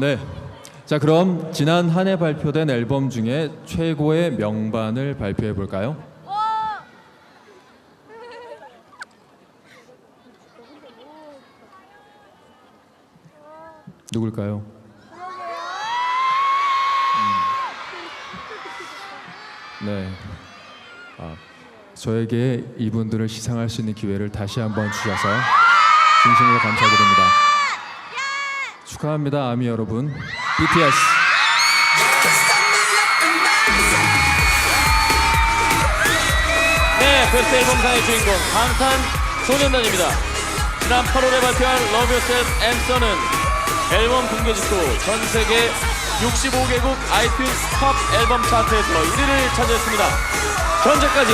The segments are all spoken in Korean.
네. 자, 그럼 지난 한 해 발표된 앨범 중에 최고의 명반을 발표해 볼까요? 누굴까요? 음. 네. 아, 저에게 이분들을 시상할 수 있는 기회를 다시 한번 주셔서 진심으로 감사드립니다. 축하합니다, 아미 여러분. BTS. 네, 베스트 앨범상의 주인공 방탄소년단입니다. 지난 8월에 발표한 Love Yourself Answer는 앨범 공개 직후 전 세계 65개국 아이튠스 팝 앨범 차트에서 1위를 차지했습니다. 현재까지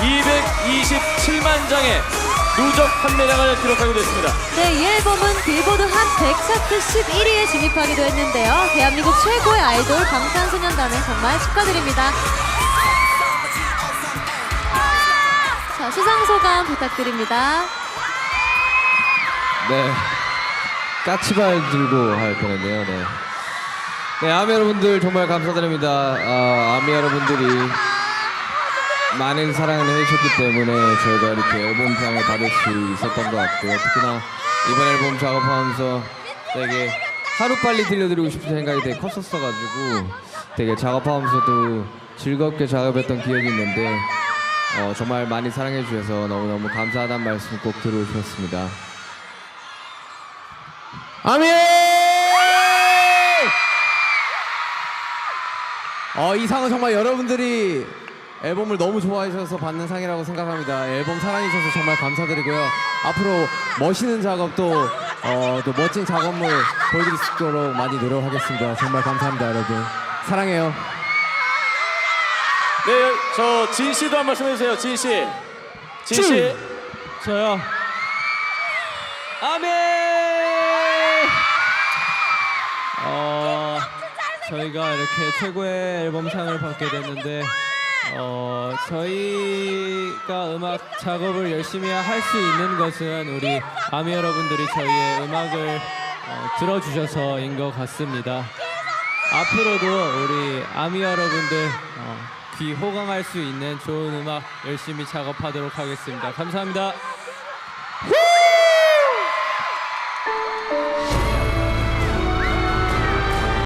227만 장의 누적 판매량을 기록하기도 했습니다. 네, 이 앨범은 빌보드 한100 차트 11위에 진입하기도 했는데요. 대한민국 최고의 아이돌 방탄소년단을 정말 축하드립니다. 자, 수상 소감 부탁드립니다. 네. 까치발 들고 할 뻔했네요. 네. 네, 아미 여러분들 정말 감사드립니다. 아, 아미 여러분들이 많은 사랑을 해주셨기 때문에 저희가 이렇게 앨범상을 받을 수 있었던 것 같고요. 특히나 이번 앨범 작업하면서 되게 하루빨리 들려드리고 싶은 생각이 되게 컸었어가지고 되게 작업하면서도 즐겁게 작업했던 기억이 있는데 어, 정말 많이 사랑해 주셔서 너무너무 감사하다는 말씀 꼭 드리고 싶었습니다. 아미! 어, 이 상은 정말 여러분들이 앨범을 너무 좋아해 주셔서 받는 상이라고 생각합니다. 앨범 사랑해 주셔서 정말 감사드리고요. 앞으로 멋있는 작업도 어, 또 멋진 작업물 보여드릴 수 있도록 많이 노력하겠습니다. 정말 감사합니다, 여러분. 사랑해요. 네, 저 진 씨도 한 말씀 해주세요. 진 씨. 진 씨. 저요. 아멘! 어, 저희가 이렇게 최고의 앨범상을 받게 됐는데 어, 저희가 음악 작업을 열심히 할 수 있는 것은 우리 아미 여러분들이 저희의 음악을 어, 들어주셔서인 것 같습니다. 앞으로도 우리 아미 여러분들 어, 귀 호강할 수 있는 좋은 음악 열심히 작업하도록 하겠습니다. 감사합니다.